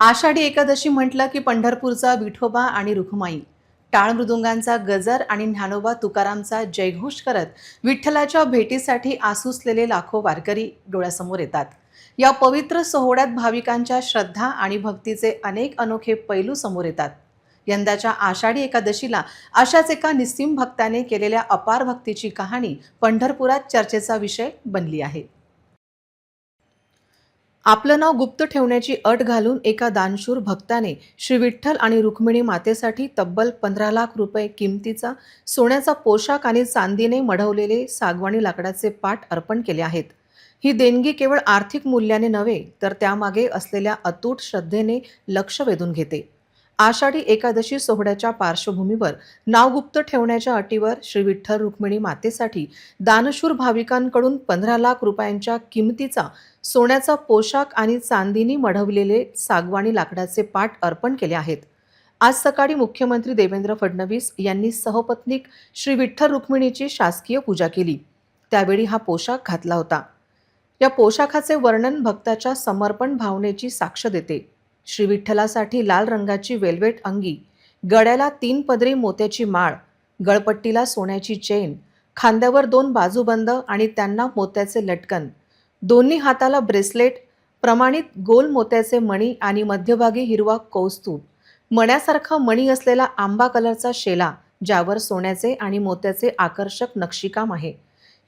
आषाढी एकादशी म्हटलं की पंढरपूरचा विठोबा आणि रुखमाई टाळ मृदुंगांचा गजर आणि ज्ञानोबा तुकारामचा जयघोष करत विठ्ठलाच्या भेटीसाठी आसुसलेले लाखो वारकरी डोळ्यासमोर येतात. या पवित्र सोहळ्यात भाविकांच्या श्रद्धा आणि भक्तीचे अनेक अनोखे पैलू समोर येतात. यंदाच्या आषाढी एकादशीला अशाच एका निस्सीम भक्ताने केलेल्या अपार भक्तीची कहाणी पंढरपुरात चर्चेचा विषय बनली आहे. आपलं नाव गुप्त ठेवण्याची अट घालून एका दानशूर भक्ताने श्री विठ्ठल आणि रुक्मिणी मातेसाठी तब्बल पंधरा लाख रुपये किमतीचा सोन्याचा पोशाख आणि चांदीने मढवलेले सागवाणी लाकडाचे पाट अर्पण केले आहेत. ही देणगी केवळ आर्थिक मूल्याने नव्हे तर त्यामागे असलेल्या अतूट श्रद्धेने लक्ष वेधून घेते. आषाढी एकादशी सोहळ्याच्या पार्श्वभूमीवर नाव गुप्त ठेवण्याच्या अटीवर श्री विठ्ठल रुक्मिणी मातेसाठी दानशूर भाविकांकडून पंधरा लाख रुपयांच्या किमतीचा सोन्याचा पोशाख आणि चांदीनी मढवलेले सागवाणी लाकडाचे पाट अर्पण केले आहेत. आज सकाळी मुख्यमंत्री देवेंद्र फडणवीस यांनी सहपत्नीक श्री विठ्ठल रुक्मिणीची शासकीय पूजा केली. त्यावेळी हा पोशाख घातला होता. या पोशाखाचे वर्णन भक्ताच्या समर्पण भावनेची साक्ष देते. श्री विठ्ठलासाठी लाल रंगाची वेल्वेट अंगी गळ्याला तीन पदरी मोत्याची माळ गळपट्टीला सोन्याची चेन खांद्यावर दोन बाजूबंद आणि त्यांना मोत्याचे लटकन दोन्ही हाताला ब्रेसलेट प्रमाणित गोल मोत्याचे मणी आणि मध्यभागी हिरवा कौस्तुभ मण्यासारखा मणी असलेला आंबा कलरचा शेला ज्यावर सोन्याचे आणि मोत्याचे आकर्षक नक्षीकाम आहे.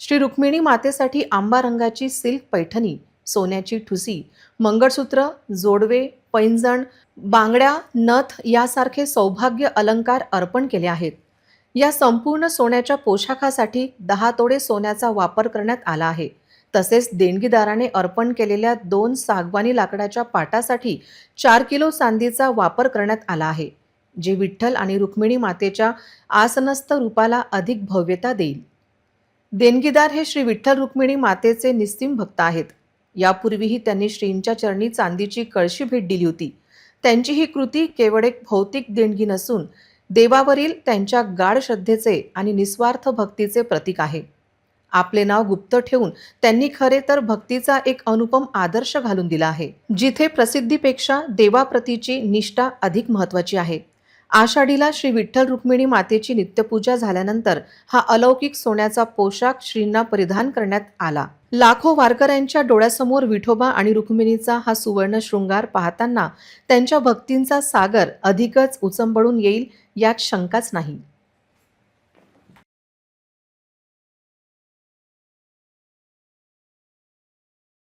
श्री रुक्मिणी मातेसाठी आंबा रंगाची सिल्क पैठणी सोन्याची ठुसी मंगळसूत्र जोडवे पैंजण बांगड्या नथ यासारखे सौभाग्य अलंकार अर्पण केले आहेत. या संपूर्ण सोन्याच्या पोशाखासाठी दहा तोडे सोन्याचा वापर करण्यात आला आहे. तसेच देणगीदाराने अर्पण केलेल्या दोन सागवानी लाकडाच्या पाटासाठी चार किलो चांदीचा वापर करण्यात आला आहे जे विठ्ठल आणि रुक्मिणी मातेच्या आसनस्थ रूपाला अधिक भव्यता देईल. देणगीदार हे श्री विठ्ठल रुक्मिणी मातेचे निस्तिम भक्त आहेत. यापूर्वीही त्यांनी श्रींच्या चरणी चांदीची कळशी भेट दिली होती. त्यांची ही कृती केवळ एक भौतिक देणगी नसून देवावरील त्यांच्या गाढ श्रद्धेचे आणि निस्वार्थ भक्तीचे प्रतीक आहे. आपले नाव गुप्त ठेवून त्यांनी खरे तर भक्तीचा एक अनुपम आदर्श घालून दिला आहे जिथे प्रसिद्धीपेक्षा देवाप्रतीची निष्ठा अधिक महत्वाची आहे. आषाढीला श्री विठ्ठल रुक्मिणी मातेची नित्यपूजा झाल्यानंतर हा अलौकिक सोन्याचा पोशाख श्रींना परिधान करण्यात आला. लाखो वारकऱ्यांच्या डोळ्यासमोर विठोबा आणि रुक्मिणीचा हा सुवर्ण शृंगार पाहताना त्यांच्या भक्तींचा सागर अधिकच उचंबळून येईल यात शंकाच नाही.